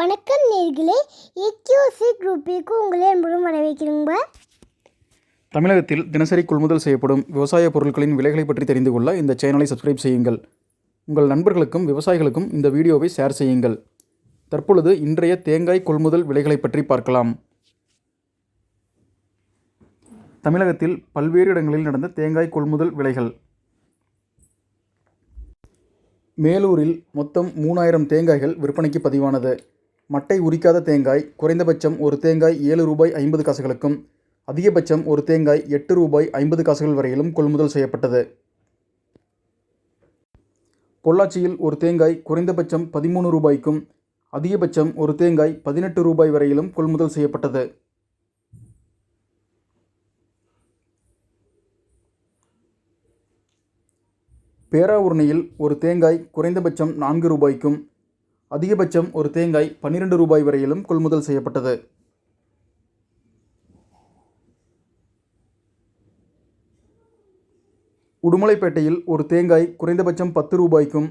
வணக்கம் நேர்களே ஏக்யூசி குரூப்பிற்கு உங்களை அன்புடன் வரவேற்கிறோங்க தமிழகத்தில் தினசரி கொள்முதல் செய்யப்படும் விவசாய பொருட்களின் விலைகளை பற்றி தெரிந்து கொள்ள இந்த சேனலை சப்ஸ்கிரைப் செய்யுங்கள். உங்கள் நண்பர்களுக்கும் விவசாயிகளுக்கும் இந்த வீடியோவை ஷேர் செய்யுங்கள். தற்பொழுது இன்றைய தேங்காய் கொள்முதல் விலைகளை பற்றி பார்க்கலாம். தமிழகத்தில் பல்வேறு இடங்களில் நடந்த தேங்காய் கொள்முதல் விலைகள். மேலூரில் மொத்தம் மூணாயிரம் தேங்காய்கள் விற்பனைக்கு பதிவானது. மட்டை உரிக்காத தேங்காய் குறைந்தபட்சம் ஒரு தேங்காய் ஏழு ரூபாய் ஐம்பது காசுகளுக்கும் அதிகபட்சம் ஒரு தேங்காய் எட்டு ரூபாய் ஐம்பது காசுகள் வரையிலும் கொள்முதல் செய்யப்பட்டது. பொள்ளாச்சியில் ஒரு தேங்காய் குறைந்தபட்சம் பதிமூணு ரூபாய்க்கும் அதிகபட்சம் ஒரு தேங்காய் பதினெட்டு ரூபாய் வரையிலும் கொள்முதல் செய்யப்பட்டது. பேராவூர்ணியில் ஒரு தேங்காய் குறைந்தபட்சம் நான்கு ரூபாய்க்கும் அதிகபட்சம் ஒரு தேங்காய் பன்னிரண்டு ரூபாய் வரையிலும் கொள்முதல் செய்யப்பட்டது. உடுமலைப்பேட்டையில் ஒரு தேங்காய் குறைந்தபட்சம் பத்து ரூபாய்க்கும்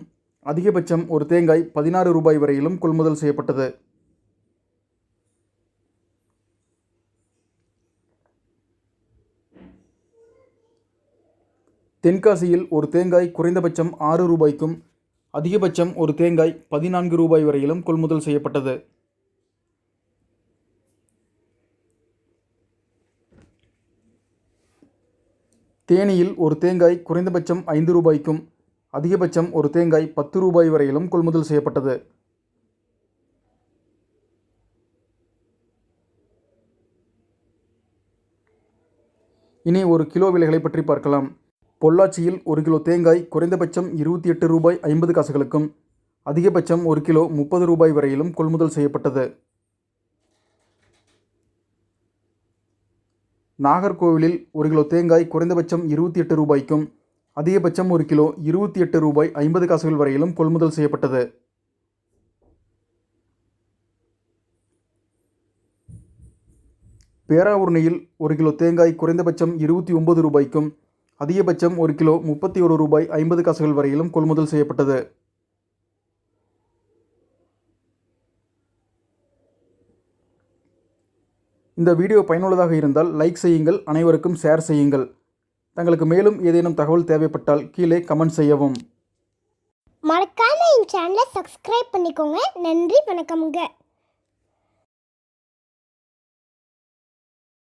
அதிகபட்சம் ஒரு தேங்காய் பதினாறு ரூபாய் வரையிலும் கொள்முதல் செய்யப்பட்டது. தென்காசியில் ஒரு தேங்காய் குறைந்தபட்சம் ஆறு ரூபாய்க்கும் அதிகபட்சம் ஒரு தேங்காய் பதினான்கு ரூபாய் வரையிலும் கொள்முதல் செய்யப்பட்டது. தேனியில் ஒரு தேங்காய் குறைந்தபட்சம் ஐந்து ரூபாய்க்கும் அதிகபட்சம் ஒரு தேங்காய் பத்து ரூபாய் வரையிலும் கொள்முதல் செய்யப்பட்டது. இனி ஒரு கிலோ விலைகளை பற்றி பார்க்கலாம். பொள்ளாச்சியில் ஒரு கிலோ தேங்காய் குறைந்தபட்சம் இருபத்தி எட்டு ரூபாய் ஐம்பது காசுகளுக்கும் அதிகபட்சம் ஒரு கிலோ முப்பது ரூபாய் வரையிலும் கொள்முதல் செய்யப்பட்டது. நாகர்கோவிலில் ஒரு கிலோ தேங்காய் குறைந்தபட்சம் இருபத்தி எட்டு ரூபாய்க்கும் அதிகபட்சம் ஒரு கிலோ இருபத்தி எட்டு ரூபாய் ஐம்பது காசுகள் வரையிலும் கொள்முதல் செய்யப்பட்டது. பேராவூர்ணியில் ஒரு கிலோ தேங்காய் குறைந்தபட்சம் இருபத்தி ஒன்பது ரூபாய்க்கும் அதிகபட்சம் ஒரு கிலோ முப்பத்தி ஒரு ரூபாய் ஐம்பது காசுகள் வரையிலும் கொள்முதல் செய்யப்பட்டது. இந்த வீடியோ பயனுள்ளதாக இருந்தால் லைக் செய்யுங்கள் அனைவருக்கும் ஷேர் செய்யுங்கள். தங்களுக்கு மேலும் ஏதேனும் தகவல் தேவைப்பட்டால் கீழே கமெண்ட் செய்யவும். மறக்காம என் சேனலை சப்ஸ்கிரைப் பண்ணிக்கோங்க. நன்றி வணக்கம்ங்க.